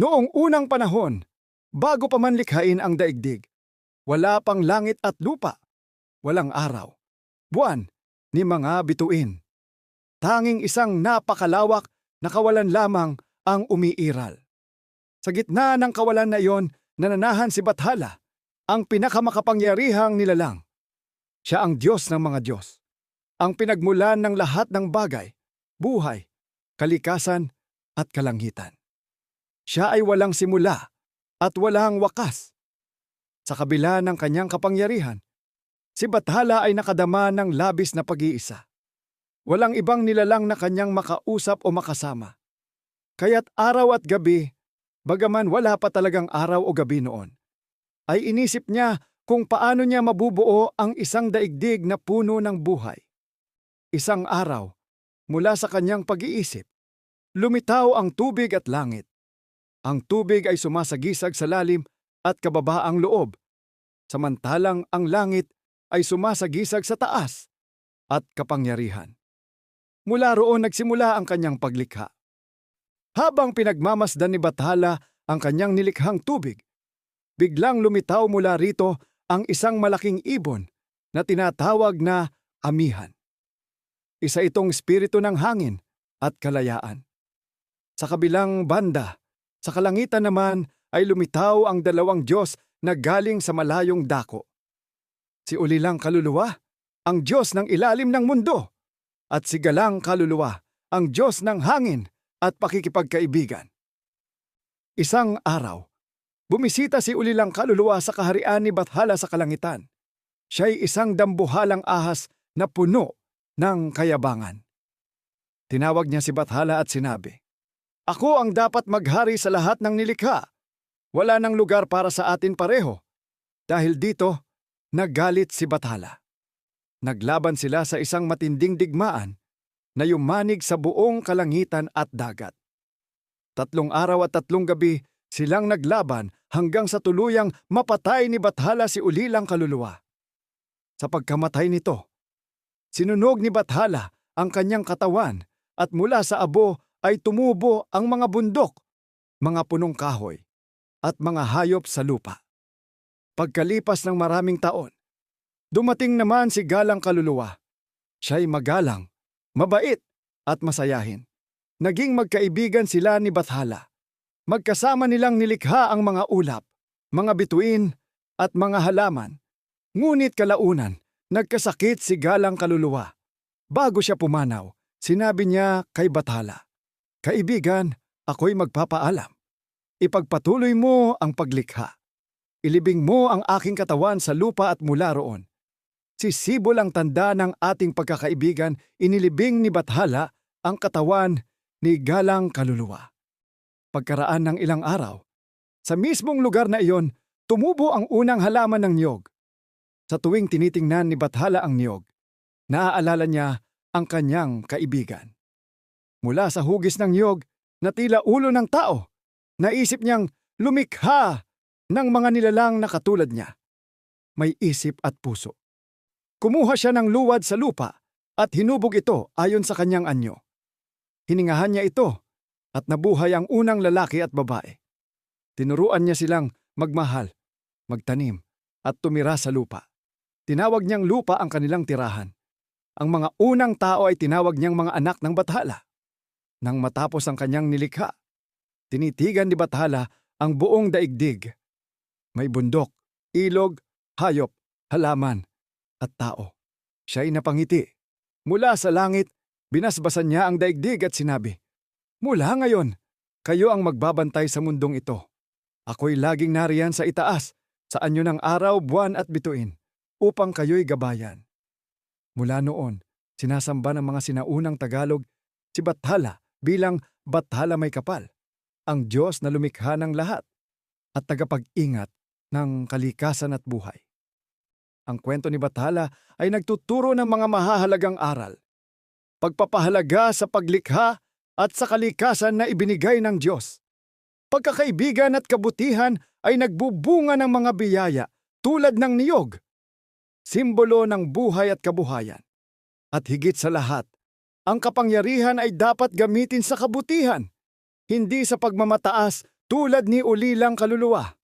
Noong unang panahon, bago pa man likhain ang daigdig, wala pang langit at lupa, walang araw, buwan, ni mga bituin. Tanging isang napakalawak na kawalan lamang ang umiiral. Sa gitna ng kawalan na iyon, nananahan si Bathala, ang pinakamakapangyarihang nilalang. Siya ang Diyos ng mga Diyos, ang pinagmulan ng lahat ng bagay, buhay, kalikasan at kalangitan. Siya ay walang simula at walang wakas. Sa kabila ng kanyang kapangyarihan, si Bathala ay nakadama ng labis na pag-iisa. Walang ibang nilalang na kanyang makausap o makasama. Kaya't araw at gabi, bagaman wala pa talagang araw o gabi noon, ay inisip niya kung paano niya mabubuo ang isang daigdig na puno ng buhay. Isang araw, mula sa kanyang pag-iisip, lumitaw ang tubig at langit. Ang tubig ay sumasagisag sa lalim at kababaang loob, samantalang ang langit ay sumasagisag sa taas at kapangyarihan. Mula roon nagsimula ang kanyang paglikha. Habang pinagmamasdan ni Bathala ang kanyang nilikhang tubig, biglang lumitaw mula rito ang isang malaking ibon na tinatawag na amihan. Isa itong espiritu ng hangin at kalayaan. Sa kabilang banda, sa kalangitan naman ay lumitaw ang dalawang Diyos na galing sa malayong dako. Si Ulilang Kaluluwa, ang Diyos ng ilalim ng mundo, at si Galang Kaluluwa, ang Diyos ng hangin at pakikipagkaibigan. Isang araw, bumisita si Ulilang Kaluluwa sa kaharian ni Bathala sa kalangitan. Siya'y isang dambuhalang ahas na puno ng kayabangan. Tinawag niya si Bathala at sinabi, Ako ang dapat maghari sa lahat ng nilikha. Wala nang lugar para sa atin pareho. Dahil dito, naggalit si Bathala. Naglaban sila sa isang matinding digmaan na yumanig sa buong kalangitan at dagat. Tatlong araw at tatlong gabi silang naglaban hanggang sa tuluyang mapatay ni Bathala si Ulilang Kaluluwa. Sa pagkamatay nito, sinunog ni Bathala ang kanyang katawan at mula sa abo ay tumubo ang mga bundok, mga punong kahoy, at mga hayop sa lupa. Pagkalipas ng maraming taon, dumating naman si Galang Kaluluwa. Siya'y magalang, mabait, at masayahin. Naging magkaibigan sila ni Bathala. Magkasama nilang nilikha ang mga ulap, mga bituin, at mga halaman. Ngunit kalaunan, nagkasakit si Galang Kaluluwa. Bago siya pumanaw, sinabi niya kay Bathala, Kaibigan, ako'y magpapaalam. Ipagpatuloy mo ang paglikha. Ilibing mo ang aking katawan sa lupa at mula roon. Sisibol ang tanda ng ating pagkakaibigan, inilibing ni Bathala ang katawan ni Galang Kaluluwa. Pagkaraan ng ilang araw, sa mismong lugar na iyon, tumubo ang unang halaman ng niyog. Sa tuwing tinitingnan ni Bathala ang niyog, naaalala niya ang kanyang kaibigan. Mula sa hugis ng niyog na tila ulo ng tao, naisip niyang lumikha ng mga nilalang na katulad niya. May isip at puso. Kumuha siya ng luwad sa lupa at hinubog ito ayon sa kanyang anyo. Hiningahan niya ito at nabuhay ang unang lalaki at babae. Tinuruan niya silang magmahal, magtanim, at tumira sa lupa. Tinawag niyang lupa ang kanilang tirahan. Ang mga unang tao ay tinawag niyang mga anak ng Bathala. Nang matapos ang kanyang nilikha, tinitigan ni Bathala ang buong daigdig. May bundok, ilog, hayop, halaman, at tao. Siya'y napangiti. Mula sa langit, binasbasan niya ang daigdig at sinabi, Mula ngayon, kayo ang magbabantay sa mundong ito. Ako'y laging nariyan sa itaas, sa anyo ng araw, buwan at bituin, upang kayo'y gabayan. Mula noon, sinasamba ng mga sinaunang Tagalog si Bathala bilang Bathala may kapal, ang Diyos na lumikha ng lahat at tagapag-ingat ng kalikasan at buhay. Ang kwento ni Bathala ay nagtuturo ng mga mahahalagang aral. Pagpapahalaga sa paglikha at sa kalikasan na ibinigay ng Diyos. Pagkakaibigan at kabutihan ay nagbubunga ng mga biyaya tulad ng niyog. Simbolo ng buhay at kabuhayan. At higit sa lahat, ang kapangyarihan ay dapat gamitin sa kabutihan, hindi sa pagmamataas tulad ni ulilang kaluluwa.